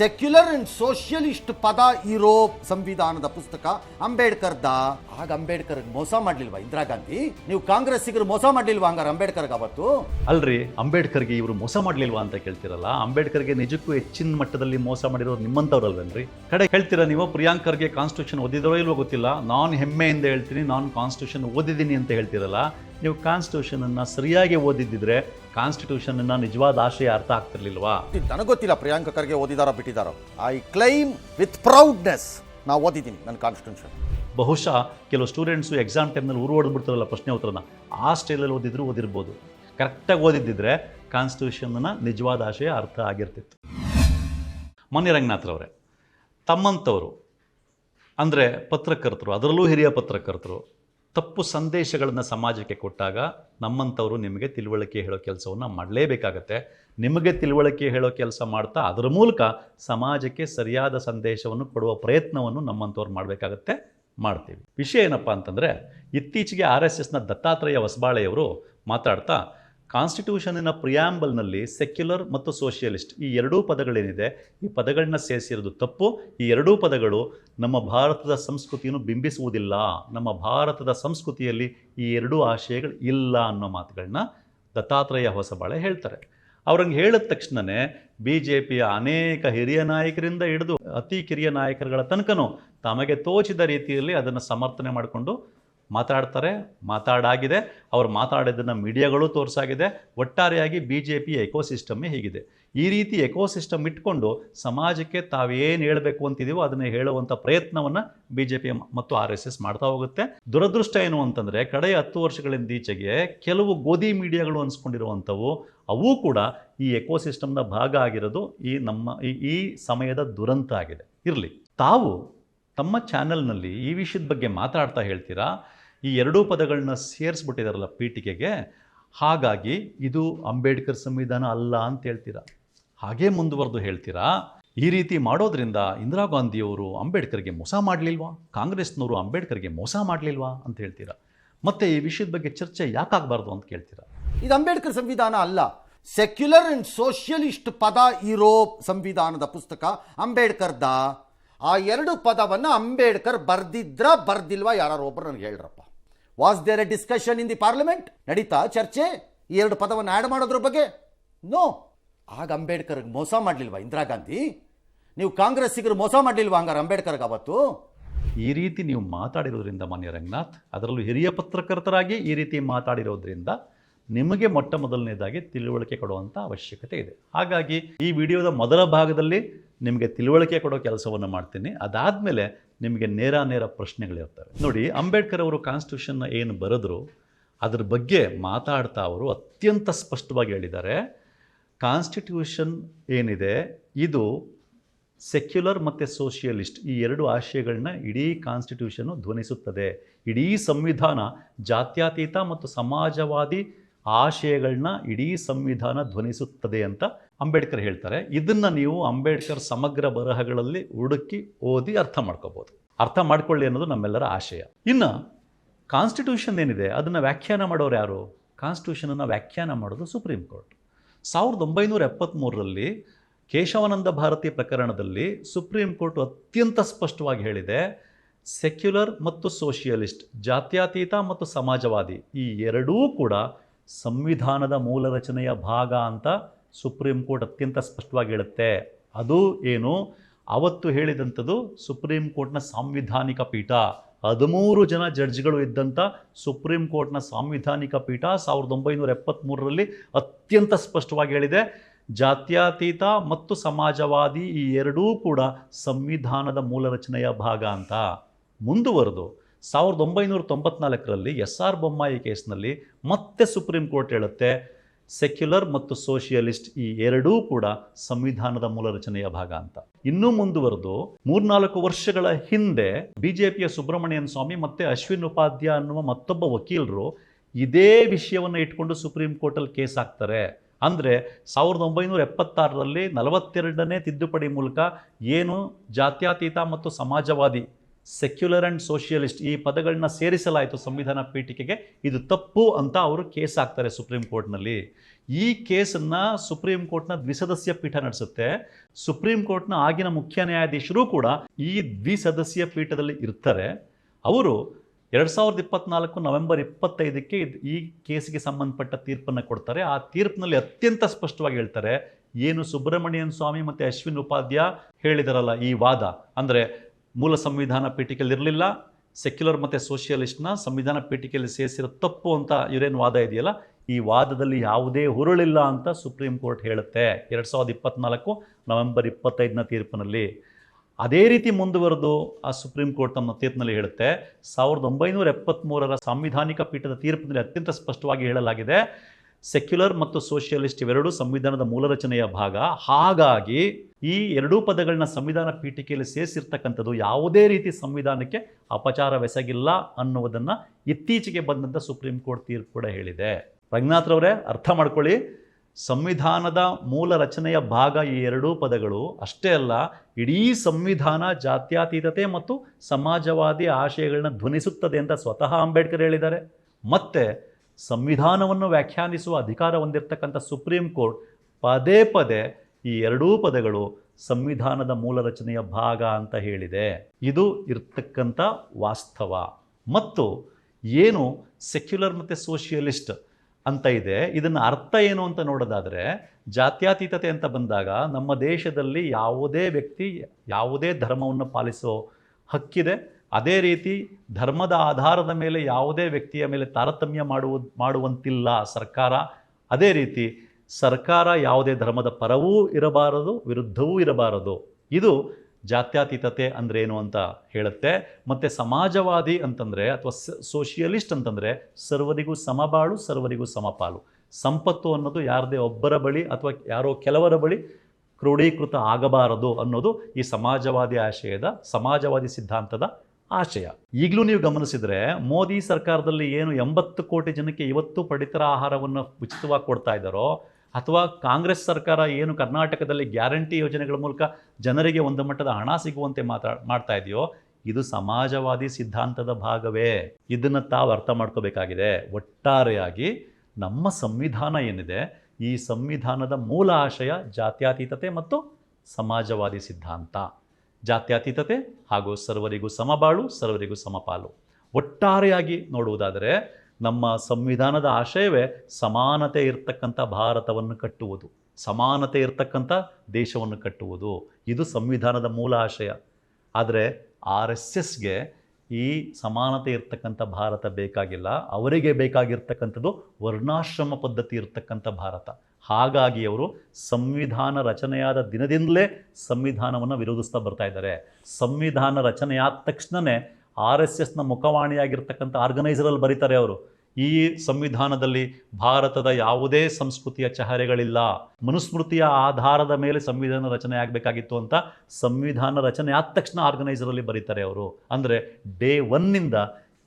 Secular and socialist ಪದ ಇರೋ ಸಂವಿಧಾನದ ಪುಸ್ತಕ ಅಂಬೇಡ್ಕರ್ದ ಆಗ ಅಂಬೇಡ್ಕರ್ ಮೋಸ ಮಾಡ್ಲಿಲ್ವಾ ಇಂದಿರಾ ಗಾಂಧಿ ನೀವು ಕಾಂಗ್ರೆಸ್ಸಿಗರು ಮೋಸ ಮಾಡ್ಲಿಲ್ವಾ ಹಂಗಾರೆ ಅಂಬೇಡ್ಕರ್ಗೆ ಅವತ್ತು ಅಲ್ರಿ ಅಂಬೇಡ್ಕರ್ಗೆ ಇವರು ಮೋಸ ಮಾಡ್ಲಿಲ್ವಾ ಅಂತ ಕೇಳ್ತಿರಲ್ಲ ಅಂಬೇಡ್ಕರ್ಗೆ ನಿಜಕ್ಕೂ ಹೆಚ್ಚಿನ ಮಟ್ಟದಲ್ಲಿ ಮೋಸ ಮಾಡಿರೋರು ನಿಮ್ಮಂಥವ್ರಲ್ವೇನ್ರಿ ಕಡೆ ಹೇಳ್ತೀರಾ ನೀವು ಪ್ರಿಯಾಂಕರ್ಗೆ ಕಾನ್ಸ್ಟಿಟ್ಯೂಷನ್ ಓದಿದರೋ ಇಲ್ವೋ ಗೊತ್ತಿಲ್ಲ ನಾನು ಹೆಮ್ಮೆಯಿಂದ ಹೇಳ್ತೀನಿ ನಾನು ಕಾನ್ಸ್ಟಿಟ್ಯೂಷನ್ ಓದಿದ್ದೀನಿ ಅಂತ ಹೇಳ್ತಿರಲ್ಲ ನೀವು ಕಾನ್ಸ್ಟಿಟ್ಯೂಷನನ್ನು ಸರಿಯಾಗಿ ಓದಿದ್ದಿದ್ರೆ ಕಾನ್ಸ್ಟಿಟ್ಯೂಷನನ್ನು ನಿಜವಾದ ಆಶಯ ಅರ್ಥ ಆಗ್ತಿರ್ಲಿಲ್ವಾ? ನನಗೆ ಗೊತ್ತಿಲ್ಲ. ಪ್ರಿಯಾಂಕ ಖರ್ಗೆ ಓದಿದಾರ ಬಿಟ್ಟಿದಾರೋ. ಐ ಕ್ಲೈಮ್ ವಿತ್ ಪ್ರೌಡ್ನೆಸ್ ನಾವು ಓದಿದ್ದೀನಿ ನನ್ನ ಕಾನ್ಸ್ಟಿಟ್ಯೂಷನ್. ಬಹುಶಃ ಕೆಲವು ಸ್ಟೂಡೆಂಟ್ಸು ಎಕ್ಸಾಮ್ ಟೈಮ್ನಲ್ಲಿ ಊರು ಹೊಡೆದ್ಬಿಡ್ತಾರಲ್ಲ ಪ್ರಶ್ನೆ ಉತ್ತರನ. ಆ ಸ್ಟೈಲಲ್ಲಿ ಓದಿದ್ರು ಓದಿರ್ಬೋದು. ಕರೆಕ್ಟಾಗಿ ಓದಿದ್ದಿದ್ರೆ ಕಾನ್ಸ್ಟಿಟ್ಯೂಷನ್ನ ನಿಜವಾದ ಆಶಯ ಅರ್ಥ ಆಗಿರ್ತಿತ್ತು. ಮೊನ್ನೆ ರಂಗನಾಥ್ರವರೇ ತಮ್ಮಂಥವರು ಅಂದರೆ ಪತ್ರಕರ್ತರು ಅದರಲ್ಲೂ ಹಿರಿಯ ಪತ್ರಕರ್ತರು ತಪ್ಪು ಸಂದೇಶಗಳನ್ನು ಸಮಾಜಕ್ಕೆ ಕೊಟ್ಟಾಗ ನಮ್ಮಂಥವರು ನಿಮಗೆ ತಿಳುವಳಿಕೆ ಹೇಳೋ ಕೆಲಸವನ್ನು ಮಾಡಲೇಬೇಕಾಗತ್ತೆ. ನಿಮಗೆ ತಿಳುವಳಿಕೆ ಹೇಳೋ ಕೆಲಸ ಮಾಡ್ತಾ ಅದರ ಮೂಲಕ ಸಮಾಜಕ್ಕೆ ಸರಿಯಾದ ಸಂದೇಶವನ್ನು ಕೊಡುವ ಪ್ರಯತ್ನವನ್ನು ನಮ್ಮಂಥವ್ರು ಮಾಡಬೇಕಾಗತ್ತೆ, ಮಾಡ್ತೀವಿ. ವಿಷಯ ಏನಪ್ಪ ಅಂತಂದರೆ, ಇತ್ತೀಚೆಗೆ ಆರ್ ಎಸ್ ಎಸ್ನ ದತ್ತಾತ್ರೇಯ ಹೊಸಬಾಳೆಯವರು ಮಾತಾಡ್ತಾ ಕಾನ್ಸ್ಟಿಟ್ಯೂಷನಿನ ಪ್ರಿಯಾಂಬಲ್ನಲ್ಲಿ ಸೆಕ್ಯುಲರ್ ಮತ್ತು ಸೋಷಿಯಲಿಸ್ಟ್ ಈ ಎರಡೂ ಪದಗಳೇನಿದೆ, ಈ ಪದಗಳನ್ನ ಸೇರಿಸಿರೋದು ತಪ್ಪು, ಈ ಎರಡೂ ಪದಗಳು ನಮ್ಮ ಭಾರತದ ಸಂಸ್ಕೃತಿಯನ್ನು ಬಿಂಬಿಸುವುದಿಲ್ಲ. ನಮ್ಮ ಭಾರತದ ಸಂಸ್ಕೃತಿಯಲ್ಲಿ ಈ ಎರಡೂ ಆಶಯಗಳು ಇಲ್ಲ ಅನ್ನೋ ಮಾತುಗಳನ್ನ ದತ್ತಾತ್ರೇಯ ಹೊಸಬಾಳೆ ಹೇಳ್ತಾರೆ. ಅವ್ರಂಗೆ ಹೇಳಿದ ತಕ್ಷಣವೇ ಬಿ ಜೆ ಪಿಯ ಅನೇಕ ಹಿರಿಯ ನಾಯಕರಿಂದ ಹಿಡಿದು ಅತಿ ಕಿರಿಯ ನಾಯಕರುಗಳ ತನಕನೂ ತಮಗೆ ತೋಚಿದ ರೀತಿಯಲ್ಲಿ ಅದನ್ನು ಸಮರ್ಥನೆ ಮಾಡಿಕೊಂಡು ಮಾತಾಡ್ತಾರೆ, ಮಾತಾಡಾಗಿದೆ. ಅವರು ಮಾತಾಡಿದ್ದನ್ನು ಮೀಡಿಯಾಗಳು ತೋರಿಸಾಗಿದೆ. ಒಟ್ಟಾರೆಯಾಗಿ ಬಿ ಜೆ ಪಿ ಎಕೋಸಿಸ್ಟಮ್ಮೇ ಹೀಗಿದೆ. ಈ ರೀತಿ ಎಕೋಸಿಸ್ಟಮ್ ಇಟ್ಕೊಂಡು ಸಮಾಜಕ್ಕೆ ತಾವೇನು ಹೇಳಬೇಕು ಅಂತಿದೀವೋ ಅದನ್ನು ಹೇಳುವಂಥ ಪ್ರಯತ್ನವನ್ನು ಬಿ ಜೆ ಪಿ ಮತ್ತು ಆರ್ ಎಸ್ ಎಸ್ ಮಾಡ್ತಾ ಹೋಗುತ್ತೆ. ದುರದೃಷ್ಟ ಏನು ಅಂತಂದರೆ, ಕಡೆಯ ಹತ್ತು ವರ್ಷಗಳಿಂದ ಈಚೆಗೆ ಕೆಲವು ಗೋಧಿ ಮೀಡಿಯಾಗಳು ಅನ್ಸ್ಕೊಂಡಿರುವಂಥವು, ಅವು ಕೂಡ ಈ ಎಕೋಸಿಸ್ಟಮ್ನ ಭಾಗ ಆಗಿರೋದು ಈ ನಮ್ಮ ಈ ಸಮಯದ ದುರಂತ ಆಗಿದೆ. ಇರಲಿ. ತಾವು ತಮ್ಮ ಚಾನೆಲ್ನಲ್ಲಿ ಈ ವಿಷಯದ ಬಗ್ಗೆ ಮಾತಾಡ್ತಾ ಹೇಳ್ತೀರಾ? ಈ ಎರಡೂ ಪದಗಳನ್ನ ಸೇರಿಸ್ಬಿಟ್ಟಿದಾರಲ್ಲ ಪೀಠಿಕೆಗೆ, ಹಾಗಾಗಿ ಇದು ಅಂಬೇಡ್ಕರ್ ಸಂವಿಧಾನ ಅಲ್ಲ ಅಂತ ಹೇಳ್ತೀರಾ? ಹಾಗೇ ಮುಂದುವರೆದು ಹೇಳ್ತೀರಾ? ಈ ರೀತಿ ಮಾಡೋದ್ರಿಂದ ಇಂದಿರಾ ಗಾಂಧಿಯವರು ಅಂಬೇಡ್ಕರ್ಗೆ ಮೋಸ ಮಾಡಲಿಲ್ವಾ? ಕಾಂಗ್ರೆಸ್ನವರು ಅಂಬೇಡ್ಕರ್ಗೆ ಮೋಸ ಮಾಡಲಿಲ್ವಾ ಅಂತ ಹೇಳ್ತೀರಾ? ಮತ್ತೆ ಈ ವಿಷಯದ ಬಗ್ಗೆ ಚರ್ಚೆ ಯಾಕಾಗಬಾರ್ದು ಅಂತ ಕೇಳ್ತೀರಾ? ಇದು ಅಂಬೇಡ್ಕರ್ ಸಂವಿಧಾನ ಅಲ್ಲ. ಸೆಕ್ಯುಲರ್ ಅಂಡ್ ಸೋಷಿಯಲಿಸ್ಟ್ ಪದ ಇರೋ ಸಂವಿಧಾನದ ಪುಸ್ತಕ ಅಂಬೇಡ್ಕರ್ದ. ಆ ಎರಡು ಪದವನ್ನು ಅಂಬೇಡ್ಕರ್ ಬರ್ದಿದ್ರ ಬರ್ದಿಲ್ವಾ ಯಾರು ಒಬ್ಬರು ನನಗೆ ಹೇಳ್ರಪ್ಪ. Was there a discussion in the parliament ನಡೀತಾ ಚರ್ಚೆ? ಈ ಎರಡು ಪದವನ್ನು ಆ್ಯಡ್ ಮಾಡೋದ್ರ ಬಗ್ಗೆ? ನೋ ಆಗ ಅಂಬೇಡ್ಕರ್ಗೆ ಮೋಸ ಮಾಡಲಿಲ್ವಾ ಇಂದಿರಾ ಗಾಂಧಿ? ನೀವು ಕಾಂಗ್ರೆಸ್ಸಿಗರು ಮೋಸ ಮಾಡಲಿಲ್ವಾ ಹಂಗಾರೆ ಅಂಬೇಡ್ಕರ್ಗೆ ಅವತ್ತು? ಈ ರೀತಿ ನೀವು ಮಾತಾಡಿರೋದ್ರಿಂದ ಮಾನ್ಯ ರಂಗನಾಥ್, ಅದರಲ್ಲೂ ಹಿರಿಯ ಪತ್ರಕರ್ತರಾಗಿ ಈ ರೀತಿ ಮಾತಾಡಿರೋದ್ರಿಂದ ನಿಮಗೆ ಮೊಟ್ಟ ಮೊದಲನೇದಾಗಿ ತಿಳುವಳಿಕೆ ಕೊಡುವಂಥ ಅವಶ್ಯಕತೆ ಇದೆ. ಹಾಗಾಗಿ ಈ ವಿಡಿಯೋದ ಮೊದಲ ಭಾಗದಲ್ಲಿ ನಿಮಗೆ ತಿಳುವಳಿಕೆ ಕೊಡೋ ಕೆಲಸವನ್ನು ಮಾಡ್ತೀನಿ. ಅದಾದಮೇಲೆ ನಿಮಗೆ ನೇರ ನೇರ ಪ್ರಶ್ನೆಗಳಿರ್ತವೆ ನೋಡಿ, ಅಂಬೇಡ್ಕರ್ ಅವರು ಕಾನ್ಸ್ಟಿಟ್ಯೂಷನ್ನ ಏನು ಬರೆದ್ರು, ಅದ್ರ ಬಗ್ಗೆ ಮಾತಾಡ್ತಾ ಅವರು ಅತ್ಯಂತ ಸ್ಪಷ್ಟವಾಗಿ ಹೇಳಿದ್ದಾರೆ. ಕಾನ್ಸ್ಟಿಟ್ಯೂಷನ್ ಏನಿದೆ, ಇದು ಸೆಕ್ಯುಲರ್ ಮತ್ತು ಸೋಷಿಯಲಿಸ್ಟ್ ಈ ಎರಡು ಆಶಯಗಳನ್ನ ಇಡೀ ಕಾನ್ಸ್ಟಿಟ್ಯೂಷನ್ನು ಧ್ವನಿಸುತ್ತದೆ. ಇಡೀ ಸಂವಿಧಾನ ಜಾತ್ಯತೀತ ಮತ್ತು ಸಮಾಜವಾದಿ ಆಶಯಗಳನ್ನ ಇಡೀ ಸಂವಿಧಾನ ಧ್ವನಿಸುತ್ತದೆ ಅಂತ ಅಂಬೇಡ್ಕರ್ ಹೇಳ್ತಾರೆ, ಇದನ್ನು ನೀವು ಅಂಬೇಡ್ಕರ್ ಸಮಗ್ರ ಬರಹಗಳಲ್ಲಿ ಹುಡುಕಿ ಓದಿ ಅರ್ಥ ಮಾಡ್ಕೋಬೋದು. ಅರ್ಥ ಮಾಡ್ಕೊಳ್ಳಿ ಅನ್ನೋದು ನಮ್ಮೆಲ್ಲರ ಆಶಯ. ಇನ್ನು ಕಾನ್ಸ್ಟಿಟ್ಯೂಷನ್ ಏನಿದೆ, ಅದನ್ನು ವ್ಯಾಖ್ಯಾನ ಮಾಡೋರು ಯಾರು? ಕಾನ್ಸ್ಟಿಟ್ಯೂಷನನ್ನು ವ್ಯಾಖ್ಯಾನ ಮಾಡೋದು ಸುಪ್ರೀಂ ಕೋರ್ಟ್ ಸಾವಿರದ ಒಂಬೈನೂರ ಎಪ್ಪತ್ತ್ಮೂರರಲ್ಲಿ ಕೇಶವಾನಂದ ಭಾರತಿ ಪ್ರಕರಣದಲ್ಲಿ ಸುಪ್ರೀಂ ಕೋರ್ಟ್ ಅತ್ಯಂತ ಸ್ಪಷ್ಟವಾಗಿ ಹೇಳಿದೆ ಸೆಕ್ಯುಲರ್ ಮತ್ತು ಸೋಷಿಯಲಿಸ್ಟ್ ಜಾತ್ಯತೀತ ಮತ್ತು ಸಮಾಜವಾದಿ ಈ ಎರಡೂ ಕೂಡ ಸಂವಿಧಾನದ ಮೂಲ ರಚನೆಯ ಭಾಗ ಅಂತ ಸುಪ್ರೀಂ ಕೋರ್ಟ್ ಅತ್ಯಂತ ಸ್ಪಷ್ಟವಾಗಿ ಹೇಳುತ್ತೆ. ಅದು ಏನು? ಅವತ್ತು ಹೇಳಿದಂಥದ್ದು ಸುಪ್ರೀಂ ಕೋರ್ಟ್ನ ಸಾಂವಿಧಾನಿಕ ಪೀಠ. ಹದಿಮೂರು ಜನ ಜಡ್ಜ್ಗಳು ಇದ್ದಂಥ ಸುಪ್ರೀಂ ಕೋರ್ಟ್ನ ಸಾಂವಿಧಾನಿಕ ಪೀಠ ಸಾವಿರದ ಒಂಬೈನೂರ ಎಪ್ಪತ್ತ್ಮೂರರಲ್ಲಿ ಅತ್ಯಂತ ಸ್ಪಷ್ಟವಾಗಿ ಹೇಳಿದೆ. ಜಾತ್ಯತೀತ ಮತ್ತು ಸಮಾಜವಾದಿ ಈ ಎರಡೂ ಕೂಡ ಸಂವಿಧಾನದ ಮೂಲ ರಚನೆಯ ಭಾಗ ಅಂತ. ಮುಂದುವರೆದು ಸಾವಿರದ ಒಂಬೈನೂರ ತೊಂಬತ್ನಾಲ್ಕರಲ್ಲಿ ಎಸ್ ಆರ್ ಬೊಮ್ಮಾಯಿ ಕೇಸ್ನಲ್ಲಿ ಮತ್ತೆ ಸುಪ್ರೀಂ ಕೋರ್ಟ್ ಹೇಳುತ್ತೆ. ಸೆಕ್ಯುಲರ್ ಮತ್ತು ಸೋಷಿಯಲಿಸ್ಟ್ ಈ ಎರಡೂ ಕೂಡ ಸಂವಿಧಾನದ ಮೂಲ ರಚನೆಯ ಭಾಗ ಅಂತ. ಇನ್ನೂ ಮುಂದುವರೆದು ಮೂರ್ನಾಲ್ಕು ವರ್ಷಗಳ ಹಿಂದೆ ಬಿಜೆಪಿಯ ಸುಬ್ರಹ್ಮಣ್ಯನ್ ಸ್ವಾಮಿ ಮತ್ತೆ ಅಶ್ವಿನ್ ಉಪಾಧ್ಯಾಯ ಅನ್ನುವ ಮತ್ತೊಬ್ಬ ವಕೀಲರು ಇದೇ ವಿಷಯವನ್ನು ಇಟ್ಕೊಂಡು ಸುಪ್ರೀಂ ಕೋರ್ಟಲ್ಲಿ ಕೇಸ್ ಹಾಕ್ತಾರೆ. ಅಂದರೆ ಸಾವಿರದ ಒಂಬೈನೂರ ಎಪ್ಪತ್ತಾರರಲ್ಲಿ ನಲವತ್ತೆರಡನೇ ತಿದ್ದುಪಡಿ ಮೂಲಕ ಏನು ಜಾತ್ಯತೀತ ಮತ್ತು ಸಮಾಜವಾದಿ ಸೆಕ್ಯುಲರ್ ಆ್ಯಂಡ್ ಸೋಷಿಯಲಿಸ್ಟ್ ಈ ಪದಗಳನ್ನ ಸೇರಿಸಲಾಯಿತು ಸಂವಿಧಾನ ಪೀಠಿಕೆಗೆ. ಇದು ತಪ್ಪು ಅಂತ ಅವರು ಕೇಸ್ ಹಾಕ್ತಾರೆ ಸುಪ್ರೀಂ ಕೋರ್ಟ್ನಲ್ಲಿ. ಈ ಕೇಸನ್ನು ಸುಪ್ರೀಂ ಕೋರ್ಟ್ನ ದ್ವಿಸದಸ್ಯ ಪೀಠ ನಡೆಸುತ್ತೆ. ಸುಪ್ರೀಂ ಕೋರ್ಟ್ನ ಆಗಿನ ಮುಖ್ಯ ನ್ಯಾಯಾಧೀಶರು ಕೂಡ ಈ ದ್ವಿಸದಸ್ಯ ಪೀಠದಲ್ಲಿ ಇರ್ತಾರೆ. ಅವರು ಎರಡು ಸಾವಿರದ ಇಪ್ಪತ್ನಾಲ್ಕು ನವೆಂಬರ್ ಇಪ್ಪತ್ತೈದಕ್ಕೆ ಈ ಕೇಸಿಗೆ ಸಂಬಂಧಪಟ್ಟ ತೀರ್ಪನ್ನು ಕೊಡ್ತಾರೆ. ಆ ತೀರ್ಪಿನಲ್ಲಿ ಅತ್ಯಂತ ಸ್ಪಷ್ಟವಾಗಿ ಹೇಳ್ತಾರೆ, ಏನು ಸುಬ್ರಹ್ಮಣ್ಯನ್ ಸ್ವಾಮಿ ಮತ್ತು ಅಶ್ವಿನ್ ಉಪಾಧ್ಯಾಯ ಹೇಳಿದಾರಲ್ಲ ಈ ವಾದ? ಅಂದರೆ ಮೂಲ ಸಂವಿಧಾನ ಪೀಠಿಕೆಯಲ್ಲಿ ಇರಲಿಲ್ಲ ಸೆಕ್ಯುಲರ್ ಮತ್ತು ಸೋಷಿಯಲಿಸ್ಟ್ನ ಸಂವಿಧಾನ ಪೀಠಿಕೆಯಲ್ಲಿ ಸೇರಿಸಿರೋ ತಪ್ಪು ಅಂತ ಇವರೇನು ವಾದ ಇದೆಯಲ್ಲ, ಈ ವಾದದಲ್ಲಿ ಯಾವುದೇ ಹುರುಳಿಲ್ಲ ಅಂತ ಸುಪ್ರೀಂ ಕೋರ್ಟ್ ಹೇಳುತ್ತೆ. ಎರಡು ಸಾವಿರದ ಇಪ್ಪತ್ತ್ನಾಲ್ಕು ನವೆಂಬರ್ ಇಪ್ಪತ್ತೈದನ ತೀರ್ಪಿನಲ್ಲಿ. ಅದೇ ರೀತಿ ಮುಂದುವರೆದು ಆ ಸುಪ್ರೀಂ ಕೋರ್ಟ್ ತಮ್ಮ ತೀರ್ಪಿನಲ್ಲಿ ಹೇಳುತ್ತೆ, ಸಾವಿರದ ಒಂಬೈನೂರ ಎಪ್ಪತ್ತ್ಮೂರರ ಸಾಂವಿಧಾನಿಕ ಪೀಠದ ತೀರ್ಪಿನಲ್ಲಿ ಅತ್ಯಂತ ಸ್ಪಷ್ಟವಾಗಿ ಹೇಳಲಾಗಿದೆ ಸೆಕ್ಯುಲರ್ ಮತ್ತು ಸೋಷಿಯಲಿಸ್ಟ್ ಇವೆರಡೂ ಸಂವಿಧಾನದ ಮೂಲ ರಚನೆಯ ಭಾಗ. ಹಾಗಾಗಿ ಈ ಎರಡೂ ಪದಗಳನ್ನ ಸಂವಿಧಾನ ಪೀಠಿಕೆಯಲ್ಲಿ ಸೇರಿಸಿರ್ತಕ್ಕಂಥದ್ದು ಯಾವುದೇ ರೀತಿ ಸಂವಿಧಾನಕ್ಕೆ ಅಪಚಾರವೆಸಗಿಲ್ಲ ಅನ್ನುವುದನ್ನು ಇತ್ತೀಚೆಗೆ ಬಂದಂಥ ಸುಪ್ರೀಂ ಕೋರ್ಟ್ ತೀರ್ಪು ಕೂಡ ಹೇಳಿದೆ. ರಂಗನಾಥ್ರವರೇ ಅರ್ಥ ಮಾಡ್ಕೊಳ್ಳಿ. ಸಂವಿಧಾನದ ಮೂಲ ರಚನೆಯ ಭಾಗ ಈ ಎರಡೂ ಪದಗಳು ಅಷ್ಟೇ ಅಲ್ಲ, ಇಡೀ ಸಂವಿಧಾನ ಜಾತ್ಯತೀತತೆ ಮತ್ತು ಸಮಾಜವಾದಿ ಆಶಯಗಳನ್ನ ಧ್ವನಿಸುತ್ತದೆ ಅಂತ ಸ್ವತಃ ಅಂಬೇಡ್ಕರ್ ಹೇಳಿದ್ದಾರೆ. ಮತ್ತೆ ಸಂವಿಧಾನವನ್ನು ವ್ಯಾಖ್ಯಾನಿಸುವ ಅಧಿಕಾರ ಹೊಂದಿರತಕ್ಕಂಥ ಸುಪ್ರೀಂ ಕೋರ್ಟ್ ಪದೇ ಪದೇ ಈ ಎರಡೂ ಪದಗಳು ಸಂವಿಧಾನದ ಮೂಲ ರಚನೆಯ ಭಾಗ ಅಂತ ಹೇಳಿದೆ. ಇದು ಇರ್ತಕ್ಕಂಥ ವಾಸ್ತವ. ಮತ್ತು ಏನು ಸೆಕ್ಯುಲರ್ ಮತ್ತು ಸೋಷಿಯಲಿಸ್ಟ್ ಅಂತ ಇದೆ. ಇದನ್ನು ಅರ್ಥ ಏನು ಅಂತ ನೋಡೋದಾದರೆ, ಜಾತ್ಯತೀತತೆ ಅಂತ ಬಂದಾಗ ನಮ್ಮ ದೇಶದಲ್ಲಿ ಯಾವುದೇ ವ್ಯಕ್ತಿ, ಯಾವುದೇ ಧರ್ಮವನ್ನು ಪಾಲಿಸೋ ಹಕ್ಕಿದೆ. ಅದೇ ರೀತಿ ಧರ್ಮದ ಆಧಾರದ ಮೇಲೆ ಯಾವುದೇ ವ್ಯಕ್ತಿಯ ಮೇಲೆ ತಾರತಮ್ಯ ಮಾಡುವ, ಮಾಡುವಂತಿಲ್ಲ ಸರ್ಕಾರ. ಅದೇ ರೀತಿ ಸರ್ಕಾರ ಯಾವುದೇ ಧರ್ಮದ ಪರವೂ ಇರಬಾರದು, ವಿರುದ್ಧವೂ ಇರಬಾರದು. ಇದು ಜಾತ್ಯತೀತತೆ ಏನು ಅಂತ ಹೇಳುತ್ತೆ. ಮತ್ತು ಸಮಾಜವಾದಿ ಅಂತಂದರೆ ಅಥವಾ ಸೋಷಿಯಲಿಸ್ಟ್ ಅಂತಂದರೆ ಸರ್ವರಿಗೂ ಸಮಬಾಳು, ಸರ್ವರಿಗೂ ಸಮಪಾಲು. ಸಂಪತ್ತು ಅನ್ನೋದು ಯಾರದೇ ಒಬ್ಬರ ಬಳಿ ಅಥವಾ ಯಾರೋ ಕೆಲವರ ಬಳಿ ಕ್ರೋಢೀಕೃತ ಆಗಬಾರದು ಅನ್ನೋದು ಈ ಸಮಾಜವಾದಿ ಆಶಯದ, ಸಮಾಜವಾದಿ ಸಿದ್ಧಾಂತದ ಆಶಯ. ಈಗಲೂ ನೀವು ಗಮನಿಸಿದರೆ ಮೋದಿ ಸರ್ಕಾರದಲ್ಲಿ ಏನು ಎಂಬತ್ತು ಕೋಟಿ ಜನಕ್ಕೆ ಇವತ್ತು ಪಡಿತರ ಆಹಾರವನ್ನು ಉಚಿತವಾಗಿ ಕೊಡ್ತಾ ಇದ್ದಾರೋ, ಅಥವಾ ಕಾಂಗ್ರೆಸ್ ಸರ್ಕಾರ ಏನು ಕರ್ನಾಟಕದಲ್ಲಿ ಗ್ಯಾರಂಟಿ ಯೋಜನೆಗಳ ಮೂಲಕ ಜನರಿಗೆ ಒಂದು ಮಟ್ಟದ ಹಣ ಸಿಗುವಂತೆ ಮಾತಾ ಮಾಡ್ತಾ ಇದೆಯೋ, ಇದು ಸಮಾಜವಾದಿ ಸಿದ್ಧಾಂತದ ಭಾಗವೇ. ಇದನ್ನು ತಾವು ಅರ್ಥ ಮಾಡ್ಕೋಬೇಕಾಗಿದೆ. ಒಟ್ಟಾರೆಯಾಗಿ ನಮ್ಮ ಸಂವಿಧಾನ ಏನಿದೆ, ಈ ಸಂವಿಧಾನದ ಮೂಲ ಆಶಯ ಜಾತ್ಯತೀತತೆ ಮತ್ತು ಸಮಾಜವಾದಿ ಸಿದ್ಧಾಂತ. ಜಾತ್ಯತೀತತೆ ಹಾಗೂ ಸರ್ವರಿಗೂ ಸಮಬಾಳು, ಸರ್ವರಿಗೂ ಸಮಪಾಲು. ಒಟ್ಟಾರೆಯಾಗಿ ನೋಡುವುದಾದರೆ ನಮ್ಮ ಸಂವಿಧಾನದ ಆಶಯವೇ ಸಮಾನತೆ ಇರತಕ್ಕಂಥ ಭಾರತವನ್ನು ಕಟ್ಟುವುದು, ಸಮಾನತೆ ಇರತಕ್ಕಂಥ ದೇಶವನ್ನು ಕಟ್ಟುವುದು. ಇದು ಸಂವಿಧಾನದ ಮೂಲ ಆಶಯ. ಆದರೆ ಆರ್ ಎಸ್ ಎಸ್ಗೆ ಈ ಸಮಾನತೆ ಇರತಕ್ಕಂಥ ಭಾರತ ಬೇಕಾಗಿಲ್ಲ. ಅವರಿಗೆ ಬೇಕಾಗಿರ್ತಕ್ಕಂಥದ್ದು ವರ್ಣಾಶ್ರಮ ಪದ್ಧತಿ ಇರತಕ್ಕಂಥ ಭಾರತ. ಹಾಗಾಗಿ ಅವರು ಸಂವಿಧಾನ ರಚನೆಯಾದ ದಿನದಿಂದಲೇ ಸಂವಿಧಾನವನ್ನು ವಿರೋಧಿಸ್ತಾ ಬರ್ತಾ ಇದ್ದಾರೆ. ಸಂವಿಧಾನ ರಚನೆಯಾದ ತಕ್ಷಣವೇ ಆರ್ ಎಸ್ ಎಸ್ನ ಮುಖವಾಣಿಯಾಗಿರ್ತಕ್ಕಂಥ ಆರ್ಗನೈಸರಲ್ಲಿ ಬರೀತಾರೆ ಅವರು. ಈ ಸಂವಿಧಾನದಲ್ಲಿ ಭಾರತದ ಯಾವುದೇ ಸಂಸ್ಕೃತಿಯ ಚಹರೆಗಳಿಲ್ಲ. ಮನುಸ್ಮೃತಿಯ ಆಧಾರದ ಮೇಲೆ ಸಂವಿಧಾನ ರಚನೆ ಆಗಬೇಕಾಗಿತ್ತು ಅಂತ ಸಂವಿಧಾನ ರಚನೆ ಆದ ತಕ್ಷಣ ಆರ್ಗನೈಸರಲ್ಲಿ ಬರೀತಾರೆ ಅವರು. ಅಂದರೆ ಡೇ ಒನ್ನಿಂದ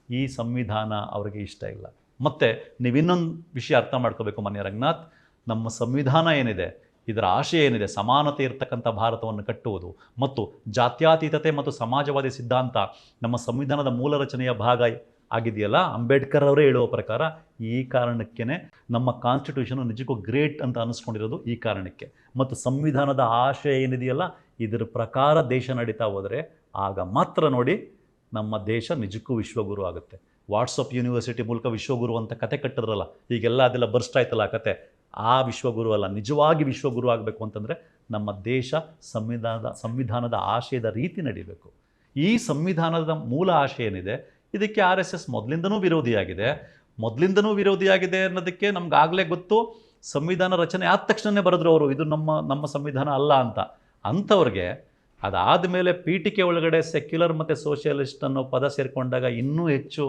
ಈ ಸಂವಿಧಾನ ಅವರಿಗೆ ಇಷ್ಟ ಇಲ್ಲ. ಮತ್ತು ನೀವಿನ್ನೊಂದು ವಿಷಯ ಅರ್ಥ ಮಾಡ್ಕೋಬೇಕು ಮನ್ಯ ರಂಗನಾಥ್. ನಮ್ಮ ಸಂವಿಧಾನ ಏನಿದೆ, ಇದರ ಆಶಯ ಏನಿದೆ, ಸಮಾನತೆ ಇರತಕ್ಕಂಥ ಭಾರತವನ್ನು ಕಟ್ಟುವುದು ಮತ್ತು ಜಾತ್ಯಾತೀತತೆ ಮತ್ತು ಸಮಾಜವಾದಿ ಸಿದ್ಧಾಂತ ನಮ್ಮ ಸಂವಿಧಾನದ ಮೂಲ ರಚನೆಯ ಭಾಗ ಆಗಿದೆಯಲ್ಲ, ಅಂಬೇಡ್ಕರ್ ಅವರೇ ಹೇಳುವ ಪ್ರಕಾರ ಈ ಕಾರಣಕ್ಕೇ ನಮ್ಮ ಕಾನ್ಸ್ಟಿಟ್ಯೂಷನ್ ನಿಜಕ್ಕೂ ಗ್ರೇಟ್ ಅಂತ ಅನಿಸ್ಕೊಂಡಿರೋದು ಈ ಕಾರಣಕ್ಕೆ. ಮತ್ತು ಸಂವಿಧಾನದ ಆಶಯ ಏನಿದೆಯಲ್ಲ, ಇದರ ಪ್ರಕಾರ ದೇಶ ನಡೀತಾ ಹೋದರೆ ಆಗ ಮಾತ್ರ ನೋಡಿ ನಮ್ಮ ದೇಶ ನಿಜಕ್ಕೂ ವಿಶ್ವಗುರು ಆಗುತ್ತೆ. ವಾಟ್ಸಪ್ ಯೂನಿವರ್ಸಿಟಿ ಮೂಲಕ ವಿಶ್ವಗುರು ಅಂತ ಕತೆ ಕಟ್ಟಿದ್ರಲ್ಲ, ಈಗೆಲ್ಲ ಅದೆಲ್ಲ ಬರ್ಸ್ಟ್ ಆಯ್ತಲ್ಲ ಆ ಕತೆ. ಆ ವಿಶ್ವಗುರು ಅಲ್ಲ ನಿಜವಾಗಿ ವಿಶ್ವಗುರು ಆಗಬೇಕು ಅಂತಂದರೆ ನಮ್ಮ ದೇಶ ಸಂವಿಧಾನದ ಸಂವಿಧಾನದ ಆಶಯದ ರೀತಿ ನಡಿಬೇಕು. ಈ ಸಂವಿಧಾನದ ಮೂಲ ಆಶಯ ಏನಿದೆ, ಇದಕ್ಕೆ ಆರ್ ಎಸ್ ಎಸ್ ಮೊದಲಿಂದನೂ ವಿರೋಧಿಯಾಗಿದೆ. ಮೊದಲಿಂದನೂ ವಿರೋಧಿಯಾಗಿದೆ ಅನ್ನೋದಕ್ಕೆ ನಮ್ಗಾಗಲೇ ಗೊತ್ತು, ಸಂವಿಧಾನ ರಚನೆ ಆದ ತಕ್ಷಣವೇ ಬರೆದ್ರು ಅವರು, ಇದು ನಮ್ಮ ನಮ್ಮ ಸಂವಿಧಾನ ಅಲ್ಲ ಅಂತ. ಅಂಥವ್ರಿಗೆ ಅದಾದ ಮೇಲೆ ಪೀಠಿಕೆ ಒಳಗಡೆ ಸೆಕ್ಯುಲರ್ ಮತ್ತು ಸೋಷಿಯಲಿಸ್ಟ್ ಅನ್ನೋ ಪದ ಸೇರಿಕೊಂಡಾಗ ಇನ್ನೂ ಹೆಚ್ಚು